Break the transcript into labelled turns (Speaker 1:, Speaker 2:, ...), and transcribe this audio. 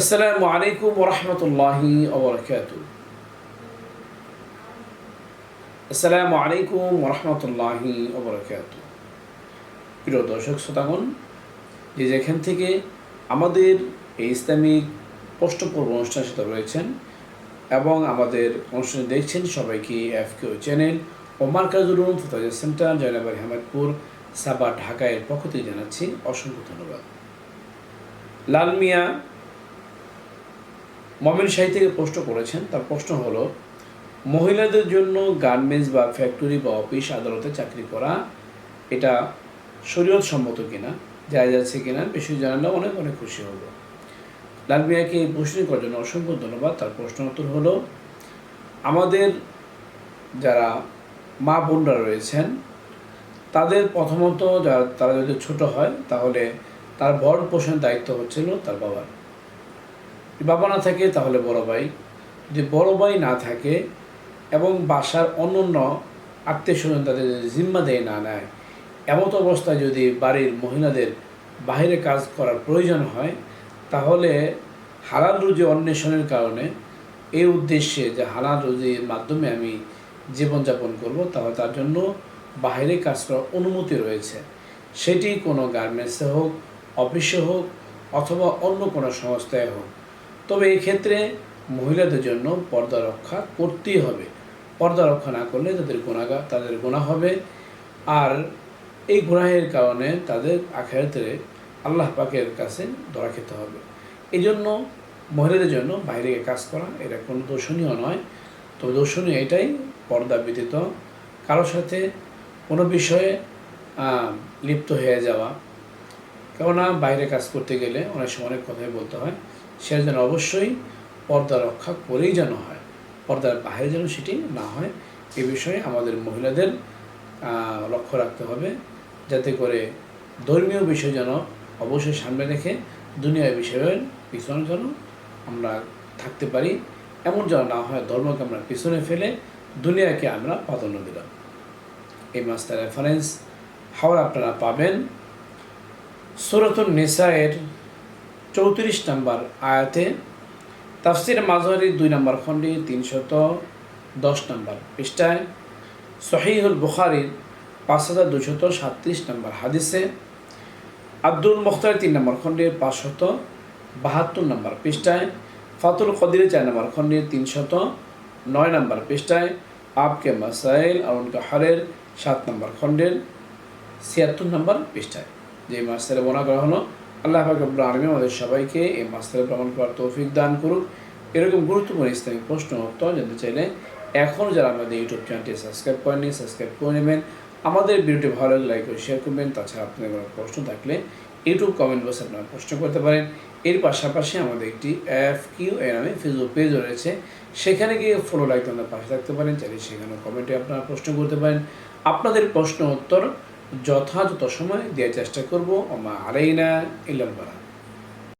Speaker 1: আসসালামু আলাইকুম ওরহমতুল্লাহি ওবরকাত আসসালামু আলাইকুম ওরহমতুল্লাহি ওবরকাত প্রিয় দর্শক, শ্রোতাগণ, যে যেখান থেকে আমাদের এই ইসলামিক পোষ্টপূর্ব অনুষ্ঠান সাথে রয়েছেন এবং আমাদের অনুষ্ঠানে দেখছেন সবাইকে এফ কেউ চ্যানেল ও মার্কাজুল উলুম ফুতাজ সেন্টার জয়নাবাড়ি আহমেদপুর সাবা ঢাকা এর পক্ষ থেকে জানাচ্ছি অসংখ্য ধন্যবাদ। লাল মিয়া মমিন শাহী থেকে প্রশ্ন করেছেন, তার প্রশ্ন হলো, মহিলাদের জন্য গার্মেন্টস বা ফ্যাক্টরি বা অফিস আদালতে চাকরি করা, এটা শরীয়ত সম্মত কিনা যায় যাচ্ছে কিনা বিষয় জানালে অনেক অনেক খুশি হব। লাল মিয়াকে এই প্রশ্ন করার জন্য অসংখ্য ধন্যবাদ। তার প্রশ্ন উত্তর হলো, আমাদের যারা মা বোনরা রয়েছেন, তাদের প্রথমত যারা তারা যদি ছোট হয়, তাহলে তার ভরণ পোষণের দায়িত্ব হচ্ছিল তার বাবার। বাবা না থাকে, তাহলে বড় ভাই। যদি বড় ভাই না থাকে এবং বাসার অন্য অন্য আত্মীয় স্বজন তাদের জিম্মা দেয় না, নেয়, এমত অবস্থায় যদি বাড়ির মহিলাদের বাইরে কাজ করার প্রয়োজন হয়, তাহলে হালাল রুজি অন্বেষণের কারণে এই উদ্দেশ্যে যে হালাল রুজির মাধ্যমে আমি জীবনযাপন করব, তাহলে তার জন্য বাইরে কাজ করার অনুমতি রয়েছে। সেটি কোনো গার্মেন্টসে হোক, অফিসে হোক, অথবা অন্য কোনো সংস্থায় হোক। তবে এই ক্ষেত্রে মহিলাদের জন্য পর্দা রক্ষা করতেই হবে। পর্দা রক্ষা না করলে তাদের গোনাগা, তাদের গোনা হবে। আর এই গুনাহের কারণে তাদের আখেরাতে আল্লাহ পাকের কাছে ধরা খেতে হবে। এই জন্য মহিলাদের জন্য বাইরে কাজ করা, এটা কোনো দর্শনীয় নয়। তবে দর্শনীয় এটাই, পর্দা ব্যতীত কারোর সাথে কোনো বিষয়ে লিপ্ত হয়ে যাওয়া। কেননা বাইরে কাজ করতে গেলে অনেক সময় অনেক কথাই বলতে হয়। সে যেন অবশ্যই পর্দা রক্ষা করেই যেন হয়, পর্দার বাইরে যেন সেটি না হয়, এ বিষয়ে আমাদের মহিলাদের লক্ষ্য রাখতে হবে যাতে করে ধর্মীয় বিষয় যেন অবশ্যই সামনে রেখে দুনিয়ার বিষয়ের পিছনে যেন আমরা থাকতে পারি, এমন যেন না হয় ধর্মকে আমরা পিছনে ফেলে দুনিয়াকে আমরা প্রাধান্য দিলাম। এই মাস্টার রেফারেন্স হাওড়া আপনারা পাবেন। সুরতুল নিসায়ের চৌত্রিশ নম্বর আয়াতে তাফসির মাঝহারি দুই নম্বর খণ্ডে তিনশত দশ নম্বর পৃষ্ঠায় সহিহুল বুখারির পাঁচ হাজার দুশত সাতত্রিশ নম্বর হাদিসে, আব্দুল মুখতার তিন নম্বর খণ্ডের পাঁচশত বাহাত্তর নম্বর পৃষ্ঠায়, ফাতুল কদির চার নম্বর খণ্ডের তিনশত নয় নম্বর পৃষ্ঠায় আপকে মাসাইল আর উনকা হরের সাত নম্বর খণ্ডের ছিয়াত্তর নম্বর পৃষ্ঠায়। যে মাস্টারে বনা করা হলো আল্লাহ ফাকবুল আলমী আমাদের সবাইকে এই মাস্টারে ভ্রমণ করার তৌফিক দান করুক এরকম গুরুত্বপূর্ণ ইসলামিক প্রশ্ন, উত্তর জানতে চাইলে এখনও যারা আমাদের ইউটিউব চ্যানেলটি সাবস্ক্রাইব করেনি সাবস্ক্রাইব করে নেবেন। আমাদের ভিডিওটি ভালো লাগলে লাইক করে শেয়ার করবেন। তাছাড়া আপনাদের কোনো প্রশ্ন থাকলে ইউটিউব কমেন্ট বক্সে আপনারা প্রশ্ন করতে পারেন। এর পাশাপাশি আমাদের একটি এফ কিউ এ নামে ফেসবুক পেজ রয়েছে। সেখানে গিয়ে ফলো লাইক আপনার পাশে থাকতে পারেন। চাইলে সেখানে কমেন্টে আপনারা প্রশ্ন করতে পারেন। আপনাদের প্রশ্ন, উত্তর যথাযথ সময় দেওয়ার চেষ্টা করব। আমা আলাইনা ইল্লাল বারাক